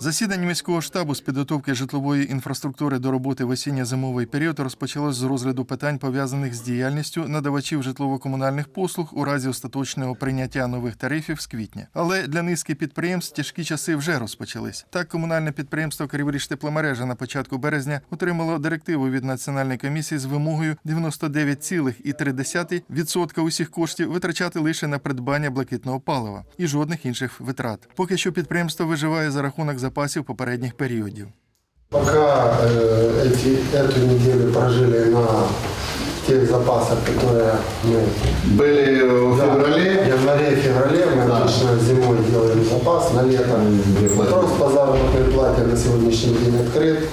Засідання міського штабу з підготовки житлової інфраструктури до роботи в осінньо-зимовий період розпочалось з розгляду питань, пов'язаних з діяльністю надавачів житлово-комунальних послуг у разі остаточного прийняття нових тарифів з квітня. Але для низки підприємств тяжкі часи вже розпочались. Так, комунальне підприємство Криворіж тепломережа на початку березня отримало директиву від національної комісії з вимогою 99,3% усіх коштів витрачати лише на придбання блакитного палива і жодних інших витрат. Поки що підприємство виживає за рахунок запасів попередніх періодів. Пока э, эти, эту неделю прожили на тех запасах, которые мы Были в Да, феврале. В январе-феврале мы Да. обычно зимой делаем запас, на лето. Вопрос по заработной плате на сегодняшний день открыт.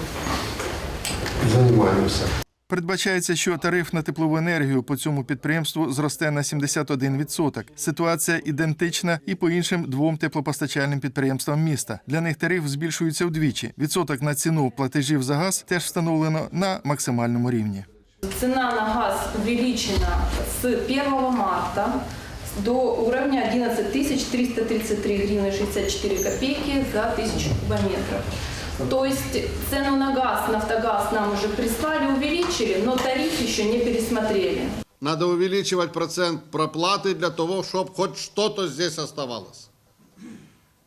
Занимаемся. Передбачається, що тариф на теплову енергію по цьому підприємству зросте на 71%. Ситуація ідентична і по іншим двом теплопостачальним підприємствам міста. Для них тариф збільшується вдвічі. Відсоток на ціну платежів за газ теж встановлено на максимальному рівні. Цена на газ увеличена с 1 марта до уровня 11 333 гривны 64 копейки за 1000 кубометров. То есть цену на газ Нафтогаз нам уже прислали, увеличили, но тариф еще не пересмотрели. Надо увеличивать процент проплаты для того, чтобы хоть что-то здесь оставалось.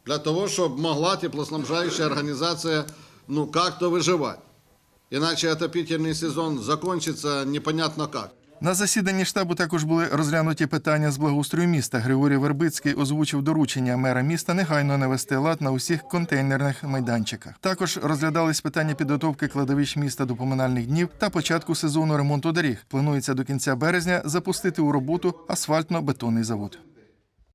Для того, чтобы могла теплоснабжающая организация ну как-то выживать. Иначе отопительный сезон закончится непонятно как. На засіданні штабу також були розглянуті питання з благоустрою міста. Григорій Вербицький озвучив доручення мера міста негайно навести лад на усіх контейнерних майданчиках. Також розглядались питання підготовки кладовищ міста до поминальних днів та початку сезону ремонту доріг. Планується до кінця березня запустити у роботу асфальтно-бетонний завод.